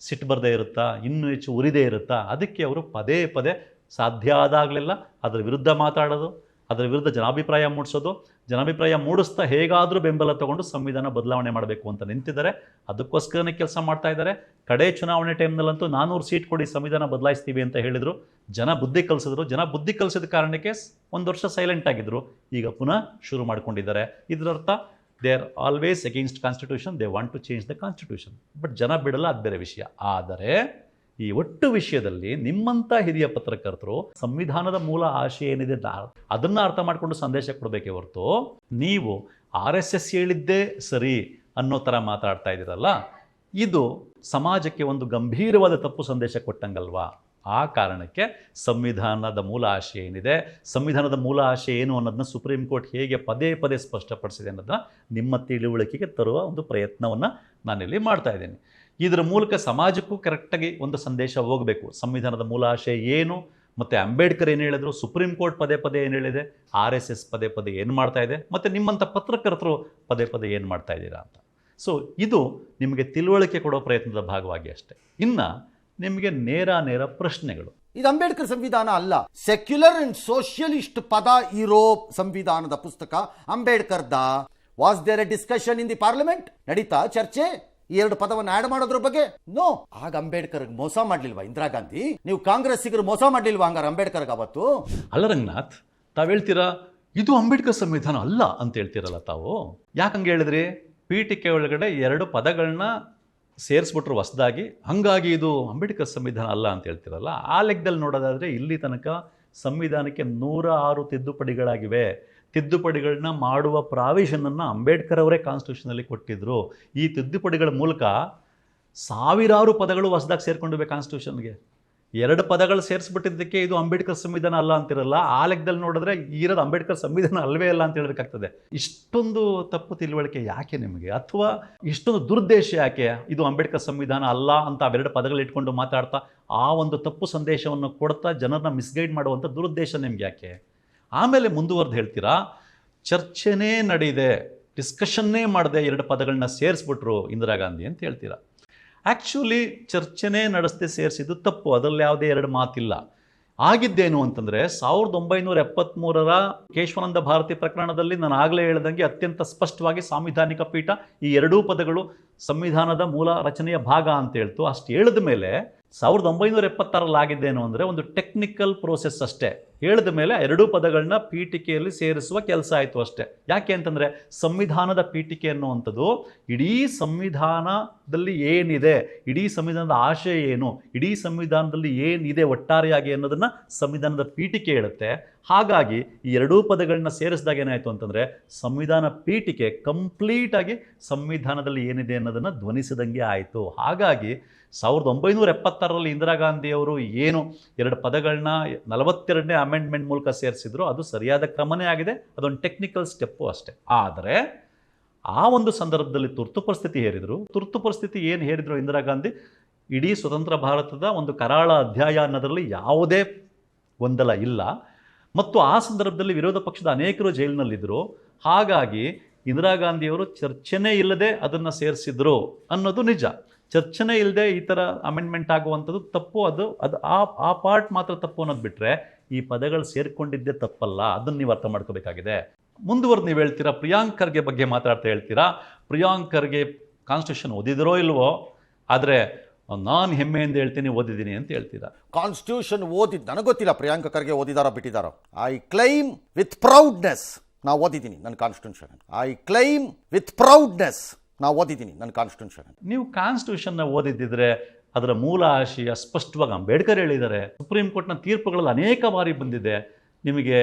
ಸಿಟ್ಟು ಬರದೇ ಇರುತ್ತಾ, ಇನ್ನೂ ಹೆಚ್ಚು ಉರಿದೇ ಇರುತ್ತಾ, ಅದಕ್ಕೆ ಅವರು ಪದೇ ಪದೇ ಸಾಧ್ಯ ಆದಾಗಲೆಲ್ಲ. ಅದರ ವಿರುದ್ಧ ಮಾತಾಡೋದು, ಅದರ ವಿರುದ್ಧ ಜನಾಭಿಪ್ರಾಯ ಮೂಡಿಸೋದು, ಜನಾಭಿಪ್ರಾಯ ಮೂಡಿಸ್ತಾ ಹೇಗಾದರೂ ಬೆಂಬಲ ತಗೊಂಡು ಸಂವಿಧಾನ ಬದಲಾವಣೆ ಮಾಡಬೇಕು ಅಂತ ನಿಂತಿದ್ದಾರೆ. ಅದಕ್ಕೋಸ್ಕರನೇ ಕೆಲಸ ಮಾಡ್ತಾ ಇದ್ದಾರೆ. ಕಡೆ ಚುನಾವಣೆ ಟೈಮ್ನಲ್ಲಂತೂ ನಾನ್ನೂರು ಸೀಟ್ ಕೊಡಿ ಸಂವಿಧಾನ ಬದಲಾಯಿಸ್ತೀವಿ ಅಂತ ಹೇಳಿದರು. ಜನ ಬುದ್ಧಿ ಕಲಿಸಿದ್ರು. ಜನ ಬುದ್ಧಿ ಕಲಿಸಿದ ಕಾರಣಕ್ಕೆ ಒಂದು ವರ್ಷ ಸೈಲೆಂಟ್ ಆಗಿದ್ದರು ಈಗ ಪುನಃ ಶುರು ಮಾಡ್ಕೊಂಡಿದ್ದಾರೆ. ಇದರರ್ಥ they are always against constitution they want to change the constitution but ಜನ ಬಿಡಲ್ಲ, ಅದು ಬೇರೆ ವಿಷಯ. ಆದರೆ ಈ ಒಟ್ಟು ವಿಷಯದಲ್ಲಿ ನಿಮ್ಮಂಥ ಹಿರಿಯ ಪತ್ರಕರ್ತರು ಸಂವಿಧಾನದ ಮೂಲ ಆಶಯ ಏನಿದೆ ಅದನ್ನು ಅರ್ಥ ಮಾಡಿಕೊಂಡು ಸಂದೇಶ ಕೊಡಬೇಕೇ ಹೊರತು ನೀವು ಆರ್ ಎಸ್ ಎಸ್ ಹೇಳಿದ್ದೇ ಸರಿ ಅನ್ನೋ ಥರ ಮಾತಾಡ್ತಾ ಇದ್ದೀರಲ್ಲ, ಇದು ಸಮಾಜಕ್ಕೆ ಒಂದು ಗಂಭೀರವಾದ ತಪ್ಪು ಸಂದೇಶ ಕೊಟ್ಟಂಗಲ್ವಾ? ಆ ಕಾರಣಕ್ಕೆ ಸಂವಿಧಾನದ ಮೂಲ ಆಶಯ ಏನಿದೆ, ಸಂವಿಧಾನದ ಮೂಲ ಆಶಯ ಏನು ಅನ್ನೋದನ್ನ ಸುಪ್ರೀಂ ಕೋರ್ಟ್ ಹೇಗೆ ಪದೇ ಪದೇ ಸ್ಪಷ್ಟಪಡಿಸಿದೆ ಅನ್ನೋದನ್ನ ನಿಮ್ಮ ತಿಳುವಳಿಕೆಗೆ ತರುವ ಒಂದು ಪ್ರಯತ್ನವನ್ನು ನಾನಿಲ್ಲಿ ಮಾಡ್ತಾ ಇದ್ದೀನಿ. ಇದರ ಮೂಲಕ ಸಮಾಜಕ್ಕೂ ಕರೆಕ್ಟಾಗಿ ಒಂದು ಸಂದೇಶ ಹೋಗಬೇಕು. ಸಂವಿಧಾನದ ಮೂಲ ಆಶಯ ಏನು? ಮತ್ತು ಅಂಬೇಡ್ಕರ್ ಏನು ಹೇಳಿದ್ರು? ಸುಪ್ರೀಂ ಕೋರ್ಟ್ ಪದೇ ಪದೇ ಏನು ಹೇಳಿದೆ? ಆರ್ ಎಸ್ ಎಸ್ ಪದೇ ಪದೇ ಏನು ಮಾಡ್ತಾ ಇದೆ? ಮತ್ತು ನಿಮ್ಮಂಥ ಪತ್ರಕರ್ತರು ಪದೇ ಪದೇ ಏನು ಮಾಡ್ತಾ ಇದ್ದೀರಾ ಅಂತ. ಸೊ ಇದು ನಿಮಗೆ ತಿಳುವಳಿಕೆ ಕೊಡೋ ಪ್ರಯತ್ನದ ಭಾಗವಾಗಿ ಅಷ್ಟೇ. ಇನ್ನು ನಿಮಗೆ ನೇರ ನೇರ ಪ್ರಶ್ನೆಗಳು. ಇದು ಅಂಬೇಡ್ಕರ್ ಸಂವಿಧಾನ ಅಲ್ಲ. ಸೆಕ್ಯುಲರ್ ಅಂಡ್ ಸೋಷಿಯಲಿಸ್ಟ್ ಪದ ಇರೋ ಸಂವಿಧಾನದ ಪುಸ್ತಕ ಅಂಬೇಡ್ಕರ್ದ. Was there a discussion in the parliament ನಡೀತಾ ಚರ್ಚೆ? ಈ ಎರಡು ಪದವನ್ನು ಆಡ್ ಮಾಡೋದ್ರ ಬಗ್ಗೆ? ನೋ ಆಗ ಅಂಬೇಡ್ಕರ್ ಮೋಸ ಮಾಡ್ಲಿಲ್ವಾ ಇಂದಿರಾ ಗಾಂಧಿ? ನೀವು ಕಾಂಗ್ರೆಸ್ಸಿಗರು ಮೋಸ ಮಾಡ್ಲಿಲ್ವಾ ಹಂಗಾರ ಅಂಬೇಡ್ಕರ್ಗೆ ಅವತ್ತು? ಅಲ್ಲ ರಂಗನಾಥ್, ತಾವು ಹೇಳ್ತೀರಾ, ಇದು ಅಂಬೇಡ್ಕರ್ ಸಂವಿಧಾನ ಅಲ್ಲ ಅಂತ ಹೇಳ್ತೀರಲ್ಲ ತಾವು? ಯಾಕಂಗೆ ಹೇಳಿದ್ರಿ? ಪೀಠಿಕೆ ಒಳಗಡೆ ಎರಡು ಪದಗಳನ್ನ ಸೇರಿಸ್ಬಿಟ್ರು ಹೊಸದಾಗಿ, ಹಂಗಾಗಿ ಇದು ಅಂಬೇಡ್ಕರ್ ಸಂವಿಧಾನ ಅಲ್ಲ ಅಂತ ಹೇಳ್ತೀರಲ್ಲ? ಆ ಲೆಕ್ಕದಲ್ಲಿ ನೋಡೋದಾದ್ರೆ ಇಲ್ಲಿ ತನಕ ಸಂವಿಧಾನಕ್ಕೆ ನೂರ ಆರು ತಿದ್ದುಪಡಿಗಳಾಗಿವೆ. ತಿದ್ದುಪಡಿಗಳನ್ನ ಮಾಡುವ ಪ್ರಾವಿಷನನ್ನು ಅಂಬೇಡ್ಕರ್ ಅವರೇ ಕಾನ್ಸ್ಟಿಟ್ಯೂಷನಲ್ಲಿ ಕೊಟ್ಟಿದ್ರು. ಈ ತಿದ್ದುಪಡಿಗಳ ಮೂಲಕ ಸಾವಿರಾರು ಪದಗಳು ಹೊಸದಾಗಿ ಸೇರ್ಕೊಂಡಿವೆ ಕಾನ್ಸ್ಟಿಟ್ಯೂಷನ್ಗೆ ಎರಡು ಪದಗಳು ಸೇರಿಸ್ಬಿಟ್ಟಿದ್ದಕ್ಕೆ ಇದು ಅಂಬೇಡ್ಕರ್ ಸಂವಿಧಾನ ಅಲ್ಲ ಅಂತಿರಲ್ಲ. ಆ ಲೆಕ್ಕದಲ್ಲಿ ನೋಡಿದ್ರೆ ಇರೋದು ಅಂಬೇಡ್ಕರ್ ಸಂವಿಧಾನ ಅಲ್ವೇ ಅಲ್ಲ ಅಂತ ಹೇಳಬೇಕಾಗ್ತದೆ ಇಷ್ಟೊಂದು ತಪ್ಪು ತಿಳುವಳಿಕೆ ಯಾಕೆ ನಿಮಗೆ? ಅಥವಾ ಇಷ್ಟೊಂದು ದುರ್ದೇಶ ಯಾಕೆ? ಇದು ಅಂಬೇಡ್ಕರ್ ಸಂವಿಧಾನ ಅಲ್ಲ ಅಂತ ಅವೆರಡು ಪದಗಳು ಇಟ್ಕೊಂಡು ಮಾತಾಡ್ತಾ ಆ ಒಂದು ತಪ್ಪು ಸಂದೇಶವನ್ನು ಕೊಡ್ತಾ ಜನರನ್ನ ಮಿಸ್ಗೈಡ್ ಮಾಡುವಂಥ ದುರುದ್ದೇಶ ನಿಮ್ಗೆ ಯಾಕೆ? ಆಮೇಲೆ ಮುಂದುವರೆದು ಹೇಳ್ತೀರಾ? ಚರ್ಚೆನೇ ನಡೀದೆ ಡಿಸ್ಕಷನ್ನೇ ಮಾಡದೆ ಎರಡು ಪದಗಳನ್ನ ಸೇರಿಸ್ಬಿಟ್ರು ಇಂದಿರಾ ಗಾಂಧಿ ಅಂತ ಹೇಳ್ತೀರಾ? ಆ್ಯಕ್ಚುಲಿ ಚರ್ಚೆನೇ ನಡೆಸದೆ ಸೇರಿಸಿದ್ದು ತಪ್ಪು, ಅದರಲ್ಲಿ ಯಾವುದೇ ಎರಡು ಮಾತಿಲ್ಲ. ಆಗಿದ್ದೇನು ಅಂತಂದರೆ, ಸಾವಿರದ ಒಂಬೈನೂರ ಎಪ್ಪತ್ತ್ಮೂರರ ಕೇಶವಾನಂದ ಭಾರತಿ ಪ್ರಕರಣದಲ್ಲಿ ನಾನು ಆಗಲೇ ಹೇಳ್ದಂಗೆ ಅತ್ಯಂತ ಸ್ಪಷ್ಟವಾಗಿ ಸಾಂವಿಧಾನಿಕ ಪೀಠ ಈ ಎರಡೂ ಪದಗಳು ಸಂವಿಧಾನದ ಮೂಲ ರಚನೆಯ ಭಾಗ ಅಂತ ಹೇಳ್ತು. ಅಷ್ಟು ಹೇಳಿದ ಮೇಲೆ ಸಾವಿರದ ಒಂಬೈನೂರ ಎಪ್ಪತ್ತಾರಲ್ಲಿ ಆಗಿದ್ದೇನು ಅಂದರೆ ಒಂದು ಟೆಕ್ನಿಕಲ್ ಪ್ರೋಸೆಸ್ ಅಷ್ಟೇ. ಹೇಳಿದ ಮೇಲೆ ಎರಡೂ ಪದಗಳನ್ನ ಪೀಠಿಕೆಯಲ್ಲಿ ಸೇರಿಸುವ ಕೆಲಸ ಆಯಿತು ಅಷ್ಟೇ. ಯಾಕೆ ಅಂತಂದರೆ ಸಂವಿಧಾನದ ಪೀಠಿಕೆ ಅನ್ನುವಂಥದ್ದು ಇಡೀ ಸಂವಿಧಾನದಲ್ಲಿ ಏನಿದೆ, ಇಡೀ ಸಂವಿಧಾನದ ಆಶಯ ಏನು, ಇಡೀ ಸಂವಿಧಾನದಲ್ಲಿ ಏನಿದೆ ಒಟ್ಟಾರೆಯಾಗಿ ಅನ್ನೋದನ್ನು ಸಂವಿಧಾನದ ಪೀಠಿಕೆ ಹೇಳುತ್ತೆ. ಹಾಗಾಗಿ ಈ ಎರಡೂ ಪದಗಳನ್ನ ಸೇರಿಸಿದಾಗ ಏನಾಯಿತು ಅಂತಂದರೆ ಸಂವಿಧಾನ ಪೀಠಿಕೆ ಕಂಪ್ಲೀಟಾಗಿ ಸಂವಿಧಾನದಲ್ಲಿ ಏನಿದೆ ಅನ್ನೋದನ್ನು ಧ್ವನಿಸಿದಂಗೆ ಆಯಿತು. ಹಾಗಾಗಿ ಸಾವಿರದ ಒಂಬೈನೂರ ಎಪ್ಪತ್ತಾರರಲ್ಲಿ ಇಂದಿರಾ ಗಾಂಧಿಯವರು ಏನು ಎರಡು ಪದಗಳನ್ನ ನಲವತ್ತೆರಡನೇ ಅಮೆಂಡ್ಮೆಂಟ್ ಮೂಲಕ ಸೇರಿಸಿದ್ರು, ಅದು ಸರಿಯಾದ ಕ್ರಮನೇ ಆಗಿದೆ, ಅದೊಂದು ಟೆಕ್ನಿಕಲ್ ಸ್ಟೆಪ್ಪು ಅಷ್ಟೇ. ಆದರೆ, ಆ ಒಂದು ಸಂದರ್ಭದಲ್ಲಿ ತುರ್ತು ಪರಿಸ್ಥಿತಿ ಹೇರಿದರು. ತುರ್ತು ಪರಿಸ್ಥಿತಿ ಏನು ಹೇರಿದ್ರು ಇಂದಿರಾ ಗಾಂಧಿ? ಇಡೀ ಸ್ವತಂತ್ರ ಭಾರತದ ಒಂದು ಕರಾಳ ಅಧ್ಯಾಯ ಅನ್ನೋದರಲ್ಲಿ ಯಾವುದೇ ಗೊಂದಲ ಇಲ್ಲ. ಮತ್ತು ಆ ಸಂದರ್ಭದಲ್ಲಿ ವಿರೋಧ ಪಕ್ಷದ ಅನೇಕರು ಜೈಲಿನಲ್ಲಿದ್ದರು ಹಾಗಾಗಿ ಇಂದಿರಾ ಗಾಂಧಿಯವರು ಚರ್ಚೆನೇ ಇಲ್ಲದೆ ಅದನ್ನು ಸೇರಿಸಿದ್ರು ಅನ್ನೋದು ನಿಜ. ಚರ್ಚೆನೇ ಇಲ್ಲದೆ ಈ ಥರ ಅಮೆಂಡ್ಮೆಂಟ್ ಆಗುವಂಥದ್ದು ತಪ್ಪು. ಅದು ಅದು ಆ ಆ ಪಾರ್ಟ್ ಮಾತ್ರ ತಪ್ಪು ಅನ್ನೋದು ಬಿಟ್ಟರೆ ಈ ಪದಗಳು ಸೇರಿಕೊಂಡಿದ್ದೇ ತಪ್ಪಲ್ಲ. ಅದನ್ನು ನೀವು ಅರ್ಥ ಮಾಡ್ಕೋಬೇಕಾಗಿದೆ. ಮುಂದುವರೆದು ನೀವು ಹೇಳ್ತೀರಾ? ಪ್ರಿಯಾಂಕರ್ಗೆ ಬಗ್ಗೆ ಮಾತಾಡ್ತಾ ಹೇಳ್ತೀರಾ? ಪ್ರಿಯಾಂಕರ್ಗೆ ಕಾನ್ಸ್ಟಿಟ್ಯೂಷನ್ ಓದಿದಿರೋ ಇಲ್ವೋ? ಆದರೆ, ನಾನು ಹೆಮ್ಮೆಯಿಂದ ಹೇಳ್ತೀನಿ, ಓದಿದ್ದೀನಿ ಅಂತ ಹೇಳ್ತೀರಾ? ಕಾನ್ಸ್ಟಿಟ್ಯೂಷನ್ ಓದಿದ್ದು ನನಗೆ ಗೊತ್ತಿಲ್ಲ ಪ್ರಿಯಾಂಕ ಖರ್ಗೆ ಓದಿದಾರೋ ಬಿಟ್ಟಿದಾರೋ. ಐ ಕ್ಲೈಮ್ ವಿತ್ ಪ್ರೌಡ್ನೆಸ್ ನಾವು ಓದಿದ್ದೀನಿ ನನ್ನ constitution I claim with proudness ನಾವು ಓದಿದ್ದೀನಿ ನನ್ನ ಕಾನ್ಸ್ಟಿಟ್ಯೂಷನ್ ನೀವು ಕಾನ್ಸ್ಟಿಟ್ಯೂಷನ್ನ ಓದಿದ್ದಿದ್ರೆ ಅದರ ಮೂಲ ಆಶಯ ಸ್ಪಷ್ಟವಾಗಿ ಅಂಬೇಡ್ಕರ್ ಹೇಳಿದ್ದಾರೆ. ಸುಪ್ರೀಂ ಕೋರ್ಟ್ನ ತೀರ್ಪುಗಳಲ್ಲಿ ಅನೇಕ ಬಾರಿ ಬಂದಿದೆ. ನಿಮಗೆ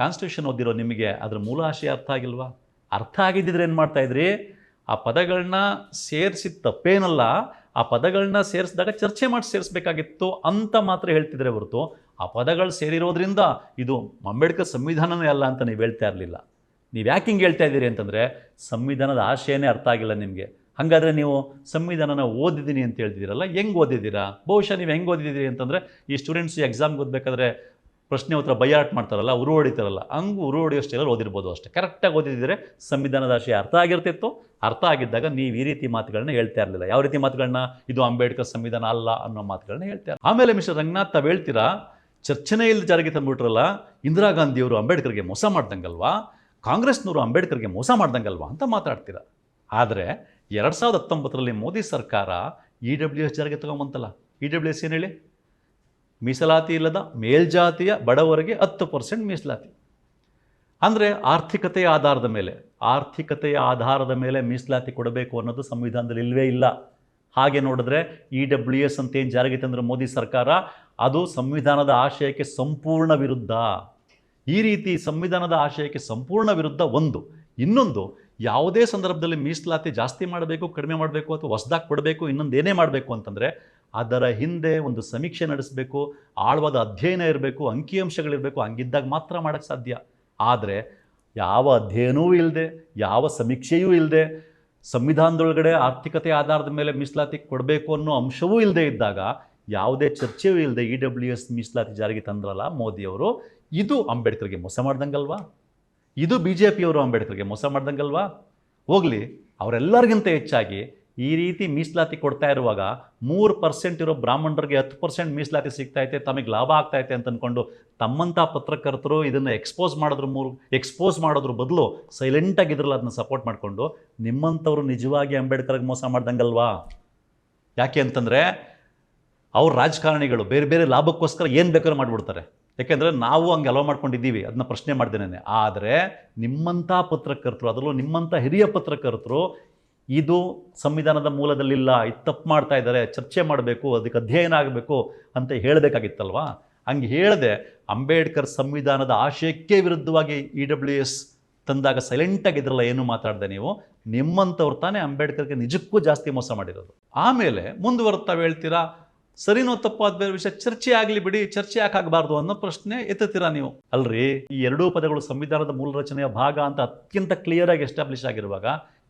ಕಾನ್ಸ್ಟಿಟ್ಯೂಷನ್ ಓದಿರೋ ನಿಮಗೆ ಅದರ ಮೂಲ ಆಶಯ ಅರ್ಥ ಆಗಿಲ್ವಾ? ಅರ್ಥ ಆಗಿದ್ದಿದ್ರೆ ಏನು ಮಾಡ್ತಾ ಇದ್ರಿ? ಆ ಪದಗಳನ್ನ ಸೇರಿಸಿದ ತಪ್ಪೇನಲ್ಲ, ಆ ಪದಗಳನ್ನ ಸೇರಿಸಿದಾಗ ಚರ್ಚೆ ಮಾಡಿ ಸೇರಿಸ್ಬೇಕಾಗಿತ್ತು ಅಂತ ಮಾತ್ರ ಹೇಳ್ತಿದ್ರೆ ಹೊರತು ಆ ಪದಗಳು ಸೇರಿರೋದ್ರಿಂದ ಇದು ಅಂಬೇಡ್ಕರ್ ಸಂವಿಧಾನನೇ ಅಲ್ಲ ಅಂತ ನೀವು ಹೇಳ್ತಾ ಇರಲಿಲ್ಲ. ನೀವು ಯಾಕೆ ಹಿಂಗೆ ಹೇಳ್ತಾ ಇದ್ದೀರಿ ಅಂತಂದರೆ ಸಂವಿಧಾನದ ಆಶಯನೇ ಅರ್ಥ ಆಗಿಲ್ಲ ನಿಮಗೆ. ಹಾಗಾದರೆ ನೀವು ಸಂವಿಧಾನನ ಓದಿದ್ದೀನಿ ಅಂತ ಹೇಳ್ತಿದ್ದೀರಲ್ಲ, ಹೆಂಗೆ ಓದಿದ್ದೀರಾ? ಬಹುಶಃ ನೀವು ಹೆಂಗೆ ಓದಿದ್ದೀರಿ ಅಂತಂದರೆ ಈ ಸ್ಟೂಡೆಂಟ್ಸ್ ಎಕ್ಸಾಮ್ಗೆ ಓದಬೇಕಾದ್ರೆ ಪ್ರಶ್ನೆ ಉತ್ತರ ಬೈಯಾಟ್ ಮಾಡ್ತಾರಲ್ಲ, ಉರು ಹೊಡಿತಾರಲ್ಲ, ಹಂಗೆ ಉರು ಹೊಡೆಯೋಷ್ಟೆಲ್ಲ ಓದಿರ್ಬೋದು ಅಷ್ಟೇ. ಕರೆಕ್ಟಾಗಿ ಓದಿದ್ದರೆ ಸಂವಿಧಾನದ ಆಶಯ ಅರ್ಥ ಆಗಿರ್ತಿತ್ತು. ಅರ್ಥ ಆಗಿದ್ದಾಗ ನೀವು ಈ ರೀತಿ ಮಾತುಗಳನ್ನ ಹೇಳ್ತಾ ಇರಲಿಲ್ಲ. ಯಾವ ರೀತಿ ಮಾತುಗಳನ್ನ? ಇದು ಅಂಬೇಡ್ಕರ್ ಸಂವಿಧಾನ ಅಲ್ಲ ಅನ್ನೋ ಮಾತುಗಳನ್ನ ಹೇಳ್ತಾರೆ ಆಮೇಲೆ ಮಿಸ್ಟರ್ ರಂಗನಾಥ್, ತಾವು ಹೇಳ್ತೀರಾ, ಚರ್ಚೆನೇ ಇಲ್ಲದ ಜಾರಿಗೆ ತಂದುಬಿಟ್ರಲ್ಲ, ಇಂದಿರಾ ಗಾಂಧಿಯವರು ಅಂಬೇಡ್ಕರ್ಗೆ ಮೋಸ ಮಾಡ್ದಂಗಲ್ವಾ? ಕಾಂಗ್ರೆಸ್ನವರು ಅಂಬೇಡ್ಕರ್ಗೆ ಮೋಸ ಮಾಡ್ದಂಗಲ್ವಾ ಅಂತ ಮಾತಾಡ್ತೀರಾ. ಆದರೆ ಎರಡು ಸಾವಿರದ ಹತ್ತೊಂಬತ್ತರಲ್ಲಿ ಮೋದಿ ಸರ್ಕಾರ ಇ ಡಬ್ಲ್ಯೂ ಎಸ್ ಜಾರಿಗೆ ತಗೊಂಬಂತಲ್ಲ. ಇ ಡಬ್ಲ್ಯೂ ಎಸ್ ಏನು ಹೇಳಿ? ಮೀಸಲಾತಿ ಇಲ್ಲದ ಮೇಲ್ಜಾತಿಯ ಬಡವರಿಗೆ ಹತ್ತು ಪರ್ಸೆಂಟ್ ಮೀಸಲಾತಿ. ಅಂದರೆ ಆರ್ಥಿಕತೆಯ ಆಧಾರದ ಮೇಲೆ, ಆರ್ಥಿಕತೆಯ ಆಧಾರದ ಮೇಲೆ ಮೀಸಲಾತಿ ಕೊಡಬೇಕು ಅನ್ನೋದು ಸಂವಿಧಾನದಲ್ಲಿ ಇಲ್ಲವೇ ಇಲ್ಲ. ಹಾಗೆ ನೋಡಿದ್ರೆ ಇ ಡಬ್ಲ್ಯೂ ಎಸ್ ಅಂತ ಏನು ಜಾರಿಗೆ ತಂದರೆ ಮೋದಿ ಸರ್ಕಾರ, ಅದು ಸಂವಿಧಾನದ ಆಶಯಕ್ಕೆ ಸಂಪೂರ್ಣ ವಿರುದ್ಧ. ಈ ರೀತಿ ಸಂವಿಧಾನದ ಆಶಯಕ್ಕೆ ಸಂಪೂರ್ಣ ವಿರುದ್ಧ ಒಂದು. ಇನ್ನೊಂದು, ಯಾವುದೇ ಸಂದರ್ಭದಲ್ಲಿ ಮೀಸಲಾತಿ ಜಾಸ್ತಿ ಮಾಡಬೇಕು, ಕಡಿಮೆ ಮಾಡಬೇಕು ಅಥವಾ ಹೊಸದಾಗಿ ಕೊಡಬೇಕು, ಇನ್ನೊಂದು ಏನೇ ಮಾಡಬೇಕು ಅಂತಂದರೆ ಅದರ ಹಿಂದೆ ಒಂದು ಸಮೀಕ್ಷೆ ನಡೆಸಬೇಕು, ಆಳವಾದ ಅಧ್ಯಯನ ಇರಬೇಕು, ಅಂಕಿಅಂಶಗಳಿರಬೇಕು, ಹಂಗಿದ್ದಾಗ ಮಾತ್ರ ಮಾಡೋಕ್ಕೆ ಸಾಧ್ಯ. ಆದರೆ ಯಾವ ಅಧ್ಯಯನವೂ ಇಲ್ಲದೆ ಯಾವ ಸಮೀಕ್ಷೆಯೂ ಇಲ್ಲದೆ ಸಂವಿಧಾನದೊಳಗಡೆ ಆರ್ಥಿಕತೆ ಆಧಾರದ ಮೇಲೆ ಮೀಸಲಾತಿ ಕೊಡಬೇಕು ಅನ್ನೋ ಅಂಶವೂ ಇಲ್ಲದೆ ಇದ್ದಾಗ ಯಾವುದೇ ಚರ್ಚೆಯೂ ಇಲ್ಲದೆ ಇ ಡಬ್ಲ್ಯೂ ಎಸ್ ಮೀಸಲಾತಿ ಜಾರಿಗೆ ತಂದ್ರಲ್ಲ ಮೋದಿಯವರು ಇದು ಅಂಬೇಡ್ಕರ್ಗೆ ಮೋಸ ಮಾಡ್ದಂಗಲ್ವಾ? ಇದು ಬಿ ಜೆ ಪಿಯವರು ಅಂಬೇಡ್ಕರ್ಗೆ ಮೋಸ ಮಾಡ್ದಂಗಲ್ವಾ? ಹೋಗಲಿ, ಅವರೆಲ್ಲರಿಗಿಂತ ಹೆಚ್ಚಾಗಿ ಈ ರೀತಿ ಮೀಸಲಾತಿ ಕೊಡ್ತಾ ಇರುವಾಗ ಮೂರು ಪರ್ಸೆಂಟ್ ಇರೋ ಬ್ರಾಹ್ಮಣರಿಗೆ ಹತ್ತು ಪರ್ಸೆಂಟ್ ಮೀಸಲಾತಿ ಸಿಗ್ತಾ ಐತೆ, ತಮಗೆ ಲಾಭ ಆಗ್ತಾ ಐತೆ ಅಂತ ಅಂದ್ಕೊಂಡು ತಮ್ಮಂಥ ಪತ್ರಕರ್ತರು ಇದನ್ನು ಎಕ್ಸ್ಪೋಸ್ ಮಾಡೋದ್ರ ಮೂರು ಎಕ್ಸ್ಪೋಸ್ ಮಾಡೋದ್ರ ಬದಲು ಸೈಲೆಂಟಾಗಿ ಇದ್ರಲ್ಲ ಅದನ್ನ ಸಪೋರ್ಟ್ ಮಾಡಿಕೊಂಡು ನಿಮ್ಮಂಥವ್ರು ನಿಜವಾಗಿ ಅಂಬೇಡ್ಕರ್ಗೆ ಮೋಸ ಮಾಡ್ದಂಗಲ್ವಾ? ಯಾಕೆ ಅಂತಂದರೆ ಅವ್ರ ರಾಜಕಾರಣಿಗಳು ಬೇರೆ ಬೇರೆ ಲಾಭಕ್ಕೋಸ್ಕರ ಏನು ಬೇಕಾದ್ರೂ ಮಾಡಿಬಿಡ್ತಾರೆ. ಯಾಕೆಂದರೆ ನಾವು ಹಂಗೆ ಅಲೋ ಮಾಡ್ಕೊಂಡಿದ್ದೀವಿ, ಅದನ್ನ ಪ್ರಶ್ನೆ ಮಾಡ್ದೇನೆ ಆದರೆ ನಿಮ್ಮಂಥ ಪತ್ರಕರ್ತರು, ಅದರಲ್ಲೂ ನಿಮ್ಮಂಥ ಹಿರಿಯ ಪತ್ರಕರ್ತರು, ಇದು ಸಂವಿಧಾನದ ಮೂಲದಲ್ಲಿಲ್ಲ, ಇದು ತಪ್ಪು ಮಾಡ್ತಾ ಇದ್ದಾರೆ, ಚರ್ಚೆ ಮಾಡಬೇಕು, ಅದಕ್ಕೆ ಅಧ್ಯಯನ ಆಗಬೇಕು ಅಂತ ಹೇಳಬೇಕಾಗಿತ್ತಲ್ವಾ? ಹಂಗೆ ಹೇಳದೆ, ಅಂಬೇಡ್ಕರ್ ಸಂವಿಧಾನದ ಆಶಯಕ್ಕೆ ವಿರುದ್ಧವಾಗಿ ಇ ಡಬ್ಲ್ಯೂ ಎಸ್ ತಂದಾಗ ಸೈಲೆಂಟಾಗಿದ್ರಲ್ಲ ಏನು ಮಾತಾಡಿದೆ ನೀವು? ನಿಮ್ಮಂಥವ್ರು ತಾನೇ ಅಂಬೇಡ್ಕರ್ಗೆ ನಿಜಕ್ಕೂ ಜಾಸ್ತಿ ಮೋಸ ಮಾಡಿರೋದು. ಆಮೇಲೆ ಮುಂದುವರ್ತಾ ಹೇಳ್ತೀರಾ? ಸರಿನೋ ತಪ್ಪಾದ ಬೇರೆ ವಿಷಯ, ಚರ್ಚೆ ಆಗಲಿ ಬಿಡಿ, ಚರ್ಚೆ ಯಾಕಾಗಬಾರ್ದು ಅನ್ನೋ ಪ್ರಶ್ನೆ ಎತ್ತುತ್ತೀರಾ ನೀವು? ಅಲ್ರಿ, ಈ ಎರಡೂ ಪದಗಳು ಸಂವಿಧಾನದ ಮೂಲ ರಚನೆಯ ಭಾಗ ಅಂತ ಅತ್ಯಂತ ಕ್ಲಿಯರ್ ಆಗಿ ಎಸ್ಟಾಬ್ಲಿಷ್ ಆಗಿರುವಾಗ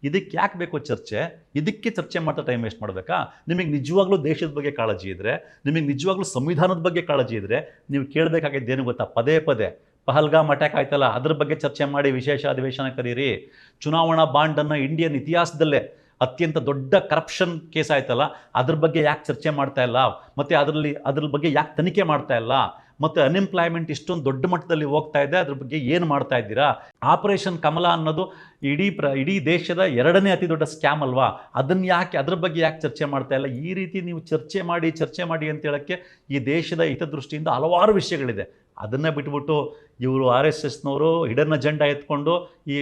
ಇದಕ್ಕೆ ಯಾಕೆ ಬೇಕು ಚರ್ಚೆ? ಇದಕ್ಕೆ ಚರ್ಚೆ ಮಾಡ್ತಾ ಟೈಮ್ ವೇಸ್ಟ್ ಮಾಡಬೇಕಾ? ನಿಮಗೆ ನಿಜವಾಗ್ಲೂ ದೇಶದ ಬಗ್ಗೆ ಕಾಳಜಿ ಇದ್ರೆ, ನಿಮಗೆ ನಿಜವಾಗ್ಲೂ ಸಂವಿಧಾನದ ಬಗ್ಗೆ ಕಾಳಜಿ ಇದ್ರೆ ನೀವು ಕೇಳಬೇಕಾಗಿದ್ದೇನು ಗೊತ್ತಾ? ಪದೇ ಪದೇ. ಪಹಲ್ಗಾಮ್ ಅಟ್ಯಾಕ್ ಆಯ್ತಲ್ಲ, ಅದ್ರ ಬಗ್ಗೆ ಚರ್ಚೆ ಮಾಡಿ ವಿಶೇಷ ಅಧಿವೇಶನ ಕರೀರಿ. ಚುನಾವಣಾ ಬಾಂಡನ್ನು ಇಂಡಿಯನ್ ಇತಿಹಾಸದಲ್ಲೇ ಅತ್ಯಂತ ದೊಡ್ಡ ಕರಪ್ಷನ್ ಕೇಸ್ ಆಯ್ತಲ್ಲ, ಅದ್ರ ಬಗ್ಗೆ ಯಾಕೆ ಚರ್ಚೆ ಮಾಡ್ತಾ ಇಲ್ಲ? ಮತ್ತು ಅದರಲ್ಲಿ, ಅದ್ರ ಬಗ್ಗೆ ಯಾಕೆ ತನಿಖೆ ಮಾಡ್ತಾ ಇಲ್ಲ? ಮತ್ತು ಅನ್ಎಂಪ್ಲಾಯ್ಮೆಂಟ್ ಇಷ್ಟೊಂದು ದೊಡ್ಡ ಮಟ್ಟದಲ್ಲಿ ಹೋಗ್ತಾ ಇದೆ, ಅದ್ರ ಬಗ್ಗೆ ಏನು ಮಾಡ್ತಾ ಇದ್ದೀರಾ? ಆಪರೇಷನ್ ಕಮಲ ಅನ್ನೋದು ಇಡೀ ಪ್ರ, ಇಡೀ ದೇಶದ ಎರಡನೇ ಅತಿ ದೊಡ್ಡ ಸ್ಕ್ಯಾಮ್ ಅಲ್ವಾ? ಅದನ್ನು ಯಾಕೆ, ಅದ್ರ ಬಗ್ಗೆ ಯಾಕೆ ಚರ್ಚೆ ಮಾಡ್ತಾ ಇಲ್ಲ? ಈ ರೀತಿ ನೀವು ಚರ್ಚೆ ಮಾಡಿ ಚರ್ಚೆ ಮಾಡಿ ಅಂತ ಹೇಳೋಕ್ಕೆ ಈ ದೇಶದ ಹಿತದೃಷ್ಟಿಯಿಂದ ಹಲವಾರು ವಿಷಯಗಳಿದೆ. ಅದನ್ನು ಬಿಟ್ಬಿಟ್ಟು ಇವರು ಆರ್ ಎಸ್ ಎಸ್ನವರು ಹಿಡನ್ ಅಜೆಂಡಾ ಎತ್ಕೊಂಡು ಈ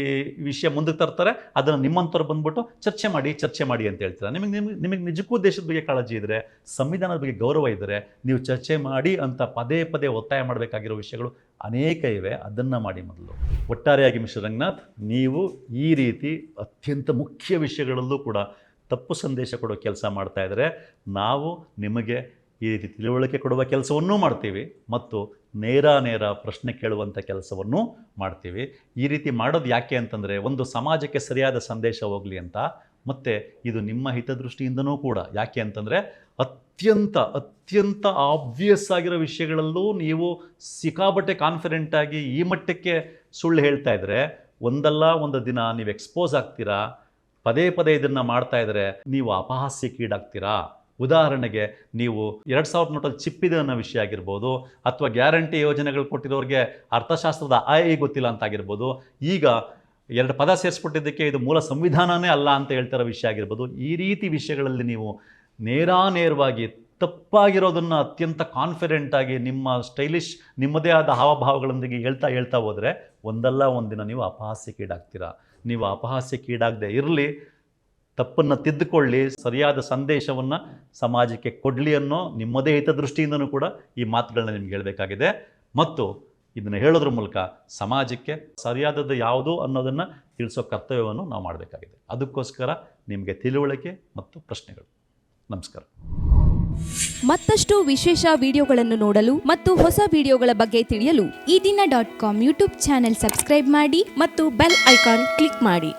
ವಿಷಯ ಮುಂದಕ್ಕೆ ತರ್ತಾರೆ, ಅದನ್ನು ನಿಮ್ಮಂಥವ್ರು ಬಂದ್ಬಿಟ್ಟು ಚರ್ಚೆ ಮಾಡಿ ಚರ್ಚೆ ಮಾಡಿ ಅಂತ ಹೇಳ್ತಾರೆ? ನಿಮಗೆ ನಿಮಗೆ ನಿಮಗೆ ನಿಜಕ್ಕೂ ದೇಶದ ಬಗ್ಗೆ ಕಾಳಜಿ ಇದ್ದರೆ ಸಂವಿಧಾನದ ಬಗ್ಗೆ ಗೌರವ ಇದ್ದರೆ ನೀವು ಚರ್ಚೆ ಮಾಡಿ ಅಂತ ಪದೇ ಪದೇ ಒತ್ತಾಯ ಮಾಡಬೇಕಾಗಿರೋ ವಿಷಯಗಳು ಅನೇಕ ಇವೆ. ಅದನ್ನು ಮಾಡಿ ಮೊದಲು. ಒಟ್ಟಾರೆಯಾಗಿ ಮಿಸ್ಟರ್ ರಂಗನಾಥ್, ನೀವು ಈ ರೀತಿ ಅತ್ಯಂತ ಮುಖ್ಯ ವಿಷಯಗಳಲ್ಲೂ ಕೂಡ ತಪ್ಪು ಸಂದೇಶ ಕೊಡೋ ಕೆಲಸ ಮಾಡ್ತಾ ನಾವು ನಿಮಗೆ ಈ ರೀತಿ ತಿಳುವಳಿಕೆ ಕೊಡುವ ಕೆಲಸವನ್ನೂ ಮಾಡ್ತೀವಿ ಮತ್ತು ನೇರ ನೇರ ಪ್ರಶ್ನೆ ಕೇಳುವಂಥ ಕೆಲಸವನ್ನು ಮಾಡ್ತೀವಿ. ಈ ರೀತಿ ಮಾಡೋದು ಯಾಕೆ ಅಂತಂದರೆ ಒಂದು ಸಮಾಜಕ್ಕೆ ಸರಿಯಾದ ಸಂದೇಶ ಹೋಗಲಿ ಅಂತ, ಮತ್ತು ಇದು ನಿಮ್ಮ ಹಿತದೃಷ್ಟಿಯಿಂದನೂ ಕೂಡ. ಯಾಕೆ ಅಂತಂದರೆ ಅತ್ಯಂತ ಅತ್ಯಂತ ಆಬ್ವಿಯಸ್ ಆಗಿರೋ ವಿಷಯಗಳಲ್ಲೂ ನೀವು ಸಿಕ್ಕಾಬಟ್ಟೆ ಕಾನ್ಫಿಡೆಂಟಾಗಿ ಈ ಮಟ್ಟಕ್ಕೆ ಸುಳ್ಳು ಹೇಳ್ತಾ ಇದ್ದರೆ ಒಂದಲ್ಲ ಒಂದು ದಿನ ನೀವು ಎಕ್ಸ್ಪೋಸ್ ಆಗ್ತೀರಾ, ಪದೇ ಪದೇ ಇದನ್ನು ಮಾಡ್ತಾ ಇದ್ದರೆ ನೀವು ಅಪಹಾಸ್ಯಕ್ಕೀಡಾಗ್ತೀರಾ? ಉದಾಹರಣೆಗೆ ನೀವು ಎರಡು ಸಾವಿರದ ನೋಟಲ್ಲಿ ಚಿಪ್ಪಿದೆ ಅನ್ನೋ ವಿಷಯ ಆಗಿರ್ಬೋದು, ಅಥವಾ ಗ್ಯಾರಂಟಿ ಯೋಜನೆಗಳು ಕೊಟ್ಟಿರೋರಿಗೆ ಅರ್ಥಶಾಸ್ತ್ರದ ಇ ಗೊತ್ತಿಲ್ಲ ಅಂತ ಆಗಿರ್ಬೋದು ಈಗ ಎರಡು ಪದ ಸೇರಿಸ್ಬಿಟ್ಟಿದ್ದಕ್ಕೆ ಇದು ಮೂಲ ಸಂವಿಧಾನನೇ ಅಲ್ಲ ಅಂತ ಹೇಳ್ತಿರೋ ವಿಷಯ ಆಗಿರ್ಬೋದು, ಈ ರೀತಿ ವಿಷಯಗಳಲ್ಲಿ ನೀವು ನೇರಾನೇರವಾಗಿ ತಪ್ಪಾಗಿರೋದನ್ನು ಅತ್ಯಂತ ಕಾನ್ಫಿಡೆಂಟಾಗಿ ನಿಮ್ಮ ಸ್ಟೈಲಿಶ್ ನಿಮ್ಮದೇ ಆದ ಹಾವಭಾವಗಳೊಂದಿಗೆ ಹೇಳ್ತಾ ಹೇಳ್ತಾ ಹೋದರೆ ಒಂದಲ್ಲ ಒಂದಿನ ನೀವು ಅಪಹಾಸ್ಯಕ್ಕೀಡಾಗ್ತೀರಾ. ನೀವು ಅಪಹಾಸ್ಯಕ್ಕೀಡಾಗದೆ ಇರಲಿ ತಪ್ಪನ್ನು ತಿದ್ದುಕೊಳ್ಳಿ, ಸರಿಯಾದ ಸಂದೇಶವನ್ನು ಸಮಾಜಕ್ಕೆ ಕೊಡಲಿ ಅನ್ನೋ ನಿಮ್ಮದೇ ಹಿತದೃಷ್ಟಿಯಿಂದನೂ ಕೂಡ ಈ ಮಾತುಗಳನ್ನ ನಿಮ್ಗೆ ಹೇಳಬೇಕಾಗಿದೆ. ಮತ್ತು ಇದನ್ನು ಹೇಳೋದ್ರ ಮೂಲಕ ಸಮಾಜಕ್ಕೆ ಸರಿಯಾದದ್ದು ಯಾವುದು ಅನ್ನೋದನ್ನು ತಿಳಿಸೋ ಕರ್ತವ್ಯವನ್ನು ನಾವು ಮಾಡಬೇಕಾಗಿದೆ. ಅದಕ್ಕೋಸ್ಕರ ನಿಮಗೆ ತಿಳುವಳಿಕೆ ಮತ್ತು ಪ್ರಶ್ನೆಗಳು. ನಮಸ್ಕಾರ. ಮತ್ತಷ್ಟು ವಿಶೇಷ ವಿಡಿಯೋಗಳನ್ನು ನೋಡಲು ಮತ್ತು ಹೊಸ ವಿಡಿಯೋಗಳ ಬಗ್ಗೆ ತಿಳಿಯಲು Ee Dina dot com YouTube channel subscribe ಮಾಡಿ ಮತ್ತು ಬೆಲ್ ಐಕಾನ್ ಕ್ಲಿಕ್ ಮಾಡಿ.